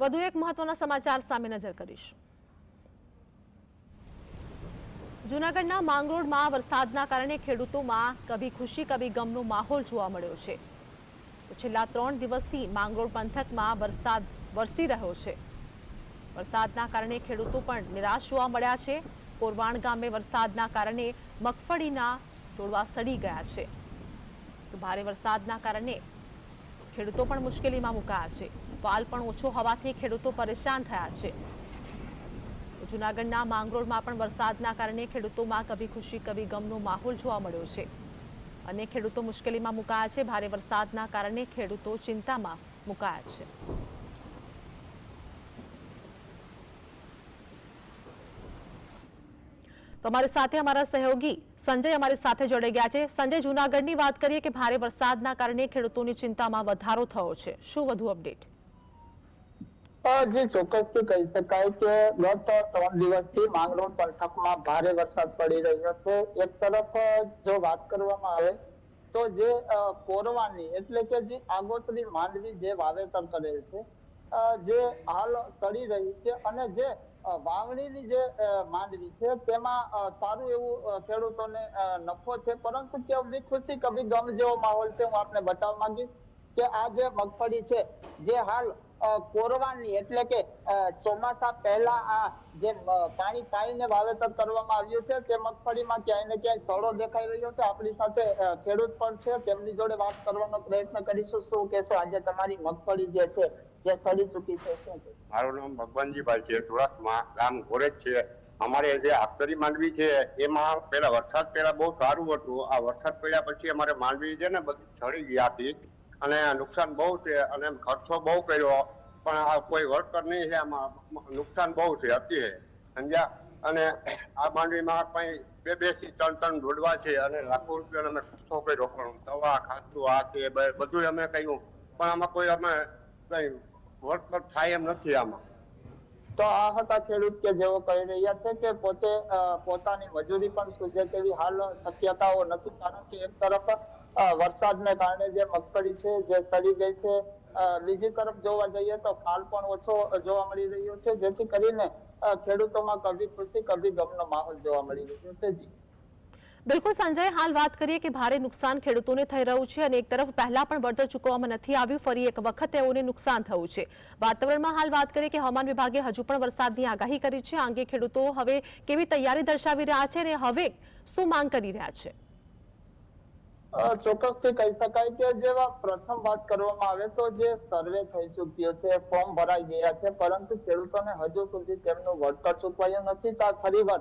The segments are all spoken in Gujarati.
વધુ એક મહત્વના સમાચાર સામે નજર કરીશું. જૂનાગઢના માંગરોળમાં વરસાદના કારણે ખેડૂતોમાં કભી ખુશી, કભી ગમનો માહોલ જોવા મળ્યો છે. છેલ્લા ત્રણ દિવસથી માંગરોળ પંથકમાં વરસાદ વરસી રહ્યો છે. વરસાદના કારણે ખેડૂતો પણ નિરાશ જોવા મળ્યા છે. કોરવાણ ગામે વરસાદના કારણે મગફળીના તોડવા સડી ગયા છે. ભારે વરસાદના કારણે ખેડૂતો પણ મુશ્કેલીમાં મુકાયા છે. પાલ પણ ઓછો હોવાથી ખેડૂતો પરેશાન થયા છે. જૂનાગઢના માંગરોળમાં પણ વરસાદના કારણે ખેડૂતોમાં કભી ખુશી કભી ગમનો માહોલ જોવા મળ્યો છે. અને ખેડૂતો મુશ્કેલીમાં મુકાયા છે. ભારે વરસાદના કારણે ખેડૂતો ચિંતામાં મુકાયા છે. તો અમારી સાથે અમારા સહયોગી સંજય અમારી સાથે જોડાઈ ગયા છે. સંજય, જૂનાગઢની વાત કરીએ કે ભારે વરસાદના કારણે ખેડૂતોની ચિંતામાં વધારો થયો છે. શું વધુ અપડેટ? જે ચોક્કસ ચોક્કસથી કહી શકાય કે ગત ત્રણ દિવસથી માંગરોળ પંથકમાં ભારે વરસાદ પડી રહ્યો છે. એક તરફ જો વાત કરવામાં આવે તો જે કોરવાની એટલે કે જે આગોતરી માંડવી જે વાવેતર કરેલ છે જે હાલ સડી રહી છે અને જે વાવણીની જે માંડવી છે, તેમાં સારું એવું ખેડૂતોને નફો છે, પરંતુ કભી ખુશી કભી ગમ જેવો માહોલ છે, હું આપને બતાવવા માંગીશ કે આ જે મગફળી છે, જે હાલ કોરવાની એટલે કે ચોમાસા પહેલા આ જે પાણી પાઈને વાવેતર કરવામાં આવ્યું છે, તે મગફળીમાં ક્યાંય ને ક્યાંય સડો દેખાઈ રહ્યો છે. આપણી સાથે ખેડૂત પણ છે. તેમની જોડે વાત કરવાનો પ્રયત્ન કરીશું. શું કહેશો? આજે તમારી મગફળી જે છે, જે સડી ચૂકી છે, શું મારું નામ ભગવાનજીભાઈ છે સુરતમાં ગામ ગોરેજ છે. અમારે જે આખતરી માંડવી છે, એમાં પેલા વરસાદ પેલા બહુ સારું હતું. આ વરસાદ પડ્યા પછી અમારે માંડવી છે ને બધી છડી ગયા હતી. અને નુકસાન બહુ છે અને ખર્ચો બહુ કર્યો. પણ આ કોઈ વર્કર નહીં છે, આમાં નુકસાન બહુ છે અત્યારે સમજ્યા? અને આ માંડવીમાં કઈ બે બેથી ત્રણ ત્રણ દોડવા છે અને લાખો રૂપિયા અમે ખર્ચો કર્યો. પણ દવા ખાતું આ તે બધું અમે કહ્યું પણ આમાં કોઈ અમે કઈ વર્કર થાય એમ નથી આમાં. તો આ હતા ખેડૂત કે જેઓ કહી રહ્યા છે કે પોતે પોતાની મજૂરી પણ સૂજે તેવી હાલ શક્યતાઓ નથી. કારણ કે એક તરફ વરસાદને કારણે જે મગફળી છે, જે સડી ગઈ છે બીજી તરફ જોવા જઈએ તો ફાલ પણ ઓછો જોવા મળી રહ્યો છે, જેથી કરીને ખેડૂતોમાં કભી ખુશી, કભી ગમનો માહોલ જોવા મળી રહ્યો છે, જી. બિલકુલ, સંજય, હાલ વાત કરીએ કે ભારે નુકસાન ખેડૂતોને થઈ રહ્યું છે અને એક તરફ પહેલા પણ વળતર ચૂકવવામાં નથી આવ્યું, ફરી એક વખત તેઓને નુકસાન થયું છે. વાતાવરણમાં હાલ વાત કરીએ કે હવામાન વિભાગે હજુ પણ વરસાદની આગાહી કરી છે, આ અંગે ખેડૂતો હવે કેવી તૈયારી દર્શાવી રહ્યા છે અને હવે શું માંગ કરી રહ્યા છે? ચોક્કસથી કહી શકાય કે જેવા પ્રથમ વાત કરવામાં આવે તો જે સર્વે થઈ ચૂક્યો છે ફોર્મ ભરાઈ ગયા છે, પરંતુ ખેડૂતોને હજુ સુધી તેમનું વળતર ચૂકવાયું નથી. તો ફરીવાર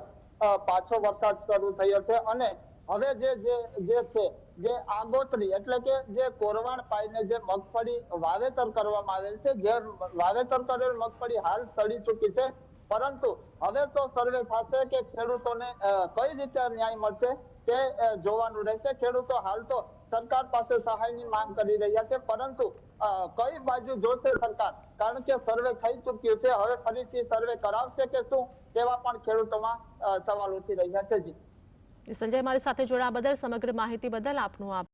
પાછો વરસાદ શરૂ થયો છે અને હવે જે જે જે છે, જે આગોતરી એટલે કે જે કોરવાણ પાઈને જે મગફળી વાવેતર કરવામાં આવેલ છે, જે વાવેતર કરેલ મગફળી હાલ સડી ચૂકી છે. પરંતુ હવે તો સર્વે થશે કે ખેડૂતોને કઈ રીતે ન્યાય મળશે? તે જોવાનું રહેશે. ખેડૂતો હાલ તો સરકાર પાસે સહાયની માંગ કરી રહ્યા છે, પરંતુ કઈ બાજુ જોશે સરકાર? કારણ કે સર્વે થઈ ચૂક્યું છે, હવે ફરીથી સર્વે કરાવશે કે શું? તેવા પણ ખેડૂતોમાં સવાલ ઉઠી રહ્યા છે જી. સંજય, મારી સાથે જોડાવા બદલ સમગ્ર માહિતી બદલ આપનું આભાર.